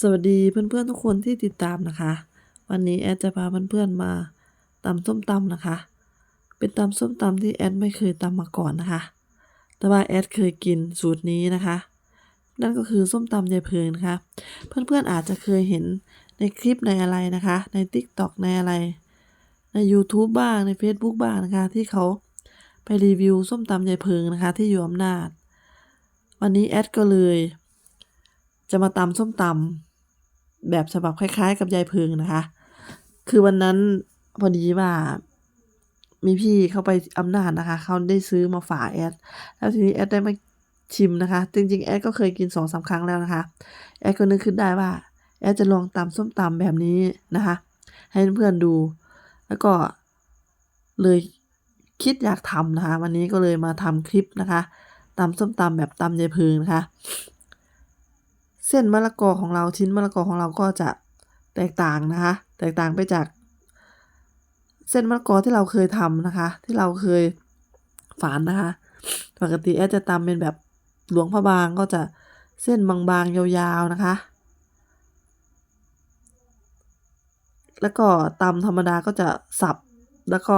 สวัสดีเพื่อนๆทุกคนที่ติดตามนะคะ วันนี้แอดจะพาเพื่อนๆมาตำส้มตำนะคะ เป็นตำส้มตำที่แอดไม่เคยตำมาก่อนนะคะ แต่ว่าแอดเคยกินสูตรนี้นะคะ นั่นก็คือส้มตำยายเพลินะคะ เพื่อนๆอาจจะเคยเห็นในคลิปในอะไรนะคะ ใน TikTok ในอะไร ใน YouTube บ้างใน Facebook บ้างนะคะ ที่เขาไปรีวิวส้มตำยายเพลิงนะคะ ที่อยู่อำนาจ วันนี้แอดก็เลย จะมาตำส้มตำ แบบฉบับคล้าย ๆ กับยายเพิงนะคะ คือวันนั้นพอดีว่า มีพี่เข้าไปอำนาจนะคะ เขาได้ซื้อมาฝากแอด แล้วทีนี้แอดได้มาชิมนะคะ จริงๆ แอดก็เคยกินสองสามครั้งแล้วนะคะ แอดก็นึกขึ้นได้ว่า แอดจะลองตำส้มตำแบบนี้นะคะ ให้เพื่อนๆดู แล้วก็เลยคิดอยากทำนะคะ วันนี้ก็เลยมาทำคลิปนะคะตำส้มตำแบบตำยายเพิงนะคะ เส้นมะละกอของเราชิ้นมะละกอของเราก็จะแตกต่างนะคะ แตกต่างไปจากเส้นมะละกอที่เราเคยทำนะคะ ที่เราเคยฝานนะคะ ปกติแอดจะตำเป็นแบบหลวงพระบางก็จะเส้นบางๆยาวๆนะคะ แล้วก็ตำธรรมดาก็จะสับแล้วก็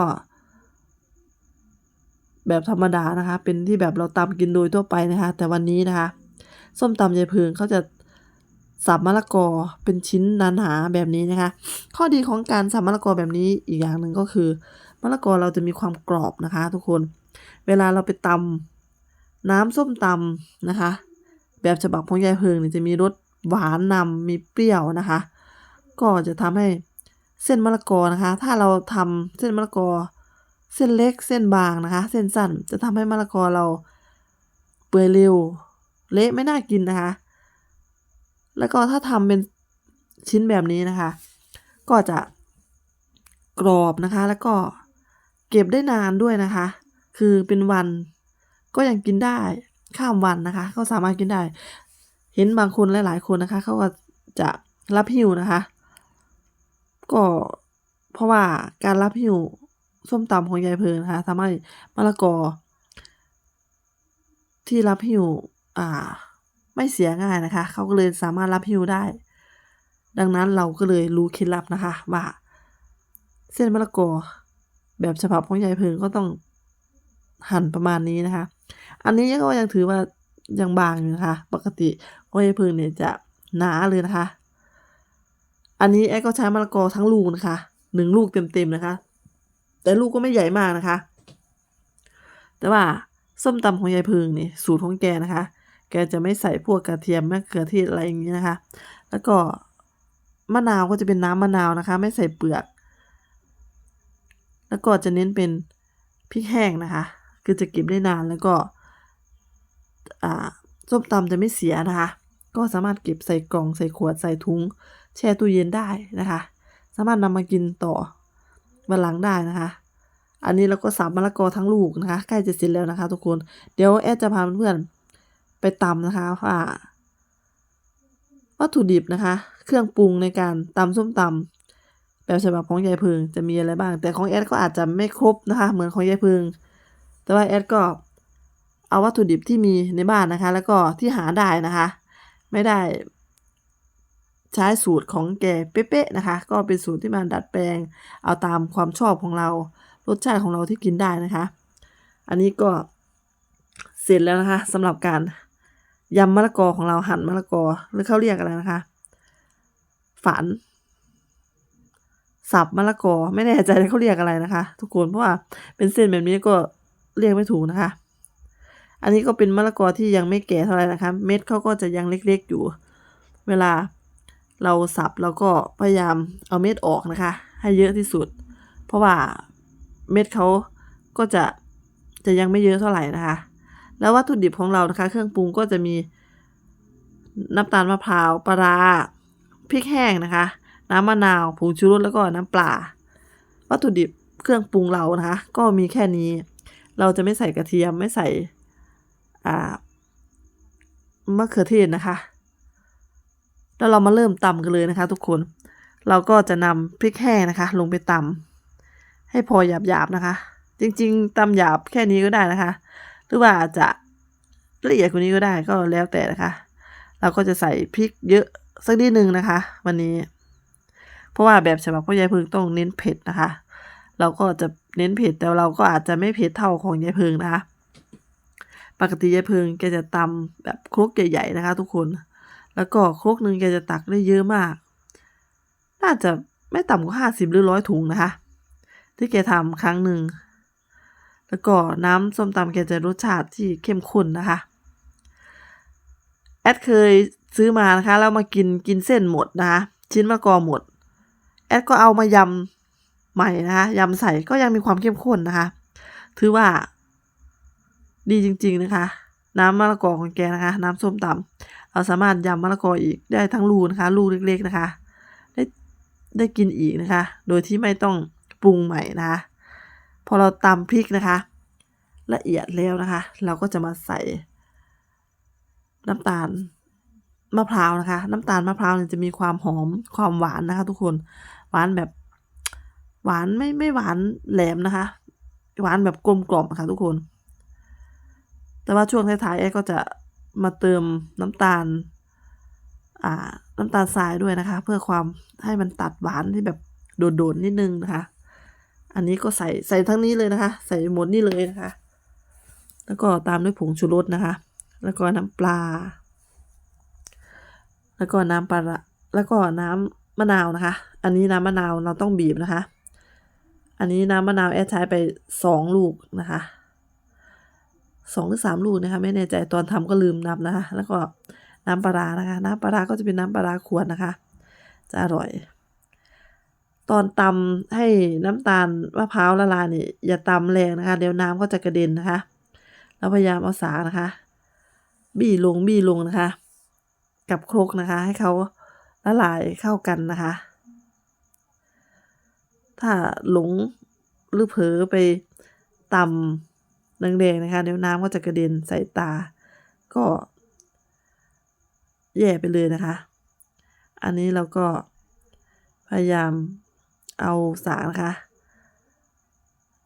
แบบธรรมดานะคะ เป็นที่แบบเราตำกินโดยทั่วไปนะคะ แต่วันนี้นะคะ ส้มตำยายพิงเขาจะ สับมะละกอเป็นชิ้นหนหาแบบนี้นะคะ ข้อดีของการสับมะละกอแบบนี้อีกอย่างหนึ่งก็คือมะละกอเราจะมีความกรอบนะคะ ทุกคน เวลาเราไปตำน้ำส้มตำนะคะ แบบฉบับของยายเพิงเนี่ยจะมีรสหวานนำมีเปรี้ยวนะคะ ก็จะทำให้เส้นมะละกอนะคะ ถ้าเราทำเส้นมะละกอ เส้นเล็กเส้นบางนะคะ เส้นสั้นจะทำให้มะละกอเราเปื่อยเร็ว เละไม่น่ากินนะคะ แล้วก็ถ้าทำเป็นชิ้นแบบนี้นะคะ ก็จะกรอบนะคะ แล้วก็เก็บได้นานด้วยนะคะ คือเป็นวันก็ยังกินได้ข้ามวันนะคะ ก็สามารถกินได้ เห็นบางคนหลายๆคนนะคะเขาก็จะรับหิวนะคะ ก็เพราะว่าการรับหิวส้มตำของยายเพลินะคะทำให้มะละกอ ที่รับหิวอ่า ไม่เสียง่ายนะคะ เขาก็เลยสามารถรับหิวได้ ดังนั้นเราก็เลยรู้เคล็ดลับนะคะว่าเส้นมะละกอแบบฉบับของยายเพิงก็ต้องหั่นประมาณนี้นะคะ อันนี้ก็ยังถือว่ายังบางอยู่นะคะ ปกติของยายเพิงเนี่ยจะหนาเลยนะคะ อันนี้แอดก็ใช้มะละกอทั้งลูกนะคะหนึ่งลูกเต็มๆนะคะ แต่ลูกก็ไม่ใหญ่มากนะคะ แต่ว่าส้มตำของยายเพึงนี่สูตรของแกนะคะ แกจะไม่ใส่พวกกระเทียมมะเขือเทศอะไรอย่างนี้นะคะ แล้วก็มะนาวก็จะเป็นน้ำมะนาวนะคะ ไม่ใส่เปลือก แล้วก็จะเน้นเป็นพริกแห้งนะคะ คือจะเก็บได้นานแล้วก็อ่าส้มตำจะไม่เสียนะคะ ก็สามารถเก็บใส่กล่องใส่ขวดใส่ถุงแช่ตู้เย็นได้นะคะ สามารถนำมากินต่อวันหลังได้นะคะ อันนี้เราก็สับมะละกอทั้งลูกนะคะ ใกล้จะเสร็จแล้วนะคะ ทุกคน เดี๋ยวแอดจะพาเพื่อนๆ ไปตำนะคะว่าวัตถุดิบนะคะ เครื่องปรุงในการตำส้มตำแบบฉบับของยายพึงจะมีอะไรบ้าง แต่ของแอดก็อาจจะไม่ครบนะคะ เหมือนของยายพึง แต่ว่าแอดก็เอาวัตถุดิบที่มีในบ้านนะคะ แล้วก็ที่หาได้นะคะ ไม่ได้ ใช้สูตรของแกเป๊ะๆนะคะ ก็เป็นสูตรที่มาดัดแปลง เอาตามความชอบของเรา รสชาติของเราที่กินได้นะคะ อันนี้ก็เสร็จแล้วนะคะสำหรับการ ยำมะละกอของเราหั่นมะละกอหรือเขาเรียกอะไรนะคะ ฝัน สับมะละกอไม่แน่ใจเขาเรียกอะไรนะคะ ทุกคนเพราะว่าเป็นเส้นแบบนี้ก็เรียกไม่ถูกนะคะ อันนี้ก็เป็นมะละกอที่ยังไม่แก่เท่าไหร่นะคะ เม็ดเขาก็จะยังเล็กๆอยู่ เวลาเราสับเราก็พยายามเอาเม็ดออกนะคะ ให้เยอะที่สุด เพราะว่าเม็ดเขาก็จะจะยังไม่เยอะเท่าไหร่นะคะ แล้ววัตถุดิบของเรานะคะ เครื่องปรุงก็จะมีน้ำตาลมะพร้าวปลาร้าพริกแห้งนะคะ น้ำมะนาวผงชูรสแล้วก็น้ำปลา วัตถุดิบเครื่องปรุงเรานะคะ ก็มีแค่นี้ เราจะไม่ใส่กระเทียมไม่ใส่อ่ามะเขือเทศนะคะ แล้วเรามาเริ่มตำกันเลยนะคะ ทุกคน เราก็จะนำพริกแห้งนะคะ ลงไปตำให้พอหยาบๆนะคะ จริง ๆตำหยาบแค่นี้ก็ได้นะคะ หรือว่าอาจจะละเอียดกว่านี้ก็ได้ก็แล้วแต่นะคะ เราก็จะใส่พริกเยอะสักนิดนึงนะคะ วันนี้ เพราะว่าแบบฉบับพ่อยายพึงต้องเน้นเผ็ดนะคะ เราก็จะเน้นเผ็ดแต่เราก็อาจจะไม่เผ็ดเท่าของยายพึงนะคะ ปกติยายพึงแกจะตำแบบครกใหญ่ ๆนะคะ ทุกคน แล้วก็ครกหนึ่งแกจะตักได้เยอะมาก น่าจะไม่ต่ำกว่าห้าสิบหรือร้อยถุงนะคะ ที่แกทำครั้งหนึ่ง แล้วก็น้ำส้มตำแกจะรสชาติที่เข้มข้นนะคะ แอดเคยซื้อมานะคะแล้วมากินกินเส้นหมดนะคะชิ้นมะกอหมด แอดก็เอามายำใหม่นะคะยำใส่ก็ยังมีความเข้มข้นนะคะ ถือว่า ดีจริง ๆ นะคะ น้ำมะละกอของแกนะคะ น้ำส้มตำเราสามารถยำมะละกออีกได้ทั้งลูกนะคะ ลูกเล็ก ๆนะคะ ได้ได้กินอีกนะคะ โดยที่ไม่ต้องปรุงใหม่นะคะ พอเราตำพริกนะคะ ละเอียดแล้วนะคะ เราก็จะมาใส่น้ำตาลมะพร้าวนะคะ น้ำตาลมะพร้าวเนี่ยจะมีความหอมความหวานนะคะ ทุกคนหวานแบบหวานไม่ไม่หวานแหลมนะคะ หวานแบบกลมกล่อมค่ะทุกคน แต่ว่าช่วงท้ายๆแอก็จะมาเติมน้ำตาลอ่าน้ำตาลทรายด้วยนะคะ เพื่อความให้มันตัดหวานที่แบบโดดๆนิดนึงนะคะ อันนี้ก็ใส่ใส่ทั้งนี้เลยนะคะ ใส่หมดนี่เลยนะคะ แล้วก็ตามด้วยผงชูรสนะคะ แล้วก็น้ำปลา แล้วก็น้ำปลาแล้วก็น้ำมะนาวนะคะ อันนี้น้ำมะนาวเราต้องบีบนะคะ อันนี้น้ำมะนาวแอดใช้ไปสองลูกนะคะสองหรือสามลูกนะคะไม่แน่ใจตอนทำก็ลืมนับนะคะ แล้วก็น้ำปลานะคะ น้ำปลาก็จะเป็นน้ำปลาร้าขวดนะคะ จะอร่อย ตอนตำให้น้ำตาลมะพร้าวละลายนี่อย่าตำแรงนะคะ เดี๋ยวน้ำก็จะกระเด็นนะคะแล้วพยายามเอาสากนะคะ บี้ลงบี้ลงนะคะ กับครกนะคะ ให้เขาละลายเข้ากันนะคะ ถ้าหลงหรือเผลอไปตำแดงๆนะคะ เดี๋ยวน้ำก็จะกระเด็นใส่ตา ก็แย่ไปเลยนะคะ อันนี้เราก็พยายาม เอาสากนะคะ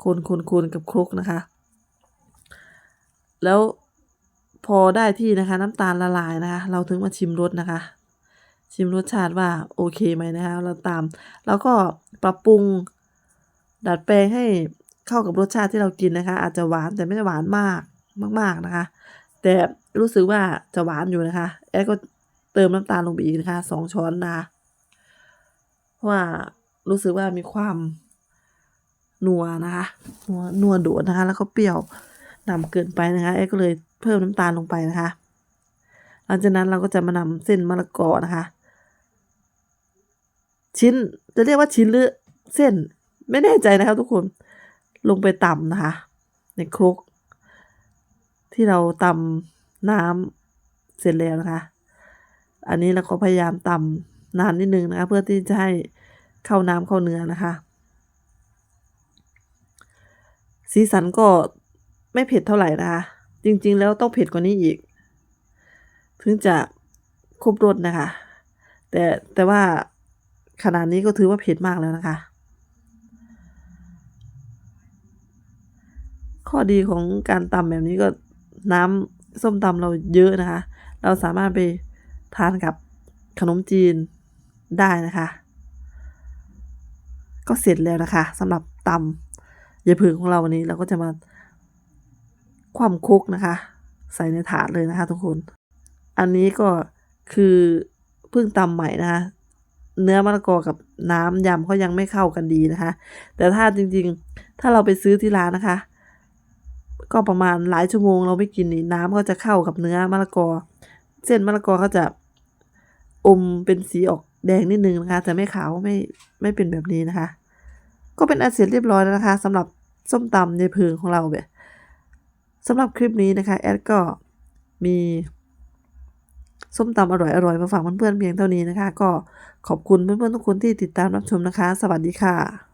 คนคนคนกับครกนะคะ แล้วพอได้ที่นะคะน้ำตาลละลายนะคะ เราถึงมาชิมรสนะคะ ชิมรสชาติว่าโอเคไหมนะคะ เราตาม แล้วก็ปรับปรุง ดัดแปลงให้เข้ากับรสชาติที่เรากินนะคะ อาจจะหวานแต่ไม่ได้หวานมากมากๆนะคะ แต่รู้สึกว่าจะหวานอยู่นะคะแอดก็เติมน้ำตาลลงไปอีกนะคะสองช้อนนะคะเพราะว่า รู้สึกว่ามีความนัวนะคะนัวนัวโดดนะคะ แล้วก็เปรี้ยวนำเกินไปนะคะแอดก็เลยเพิ่มน้ำตาลลงไปนะคะ หลังจากนั้นเราก็จะมานำเส้นมะละกอนะคะ ชิ้นจะเรียกว่าชิ้นหรือเส้นไม่แน่ใจนะครับทุกคนลงไปตำนะคะ ในครก ที่เราตำน้ำเสร็จแล้วนะคะ อันนี้เราก็พยายามตำนานนิดนึงนะคะ เพื่อที่จะให้ เข้าน้ำเข้าเนื้อนะคะ สีสันก็ไม่เผ็ดเท่าไหร่นะคะ จริง ๆ แล้วต้องเผ็ดกว่านี้อีก ถึงจะครบรสนะคะ แต่แต่ว่าขนาดนี้ก็ถือว่าเผ็ดมากแล้วนะคะ ข้อดีของการตำแบบนี้ก็น้ำส้มตำเราเยอะนะคะ เราสามารถไปทานกับขนมจีนได้นะคะ ก็เสร็จแล้วนะคะสำหรับตำยายพึงของเราวันนี้เราก็จะมาคว่ำคุกนะคะ ใส่ในถาดเลยนะคะทุกคน อันนี้ก็คือเพิ่งตำใหม่นะคะ เนื้อมะละกอกับน้ำยำเขายังไม่เข้ากันดีนะคะ แต่ถ้าจริงๆ ถ้าเราไปซื้อที่ร้านนะคะ ก็ประมาณหลายชั่วโมงเราไม่กินนี่น้ำก็จะเข้ากับเนื้อมะละกอ เส้นมะละกอก็จะอมเป็นสีออก แดงนิดนึงนะคะ แต่ไม่ขาวไม่ไม่เป็นแบบนี้นะคะ ก็เป็นอันเสร็จเรียบร้อยแล้วนะคะสำหรับส้มตำในพึงของเราแบบสำหรับคลิปนี้นะคะแอดก็มีส้มตำอร่อยอร่อยมาฝากเพื่อนๆเพียงเท่านี้นะคะ ก็ขอบคุณเพื่อนๆทุกคนที่ติดตามรับชมนะคะ สวัสดีค่ะ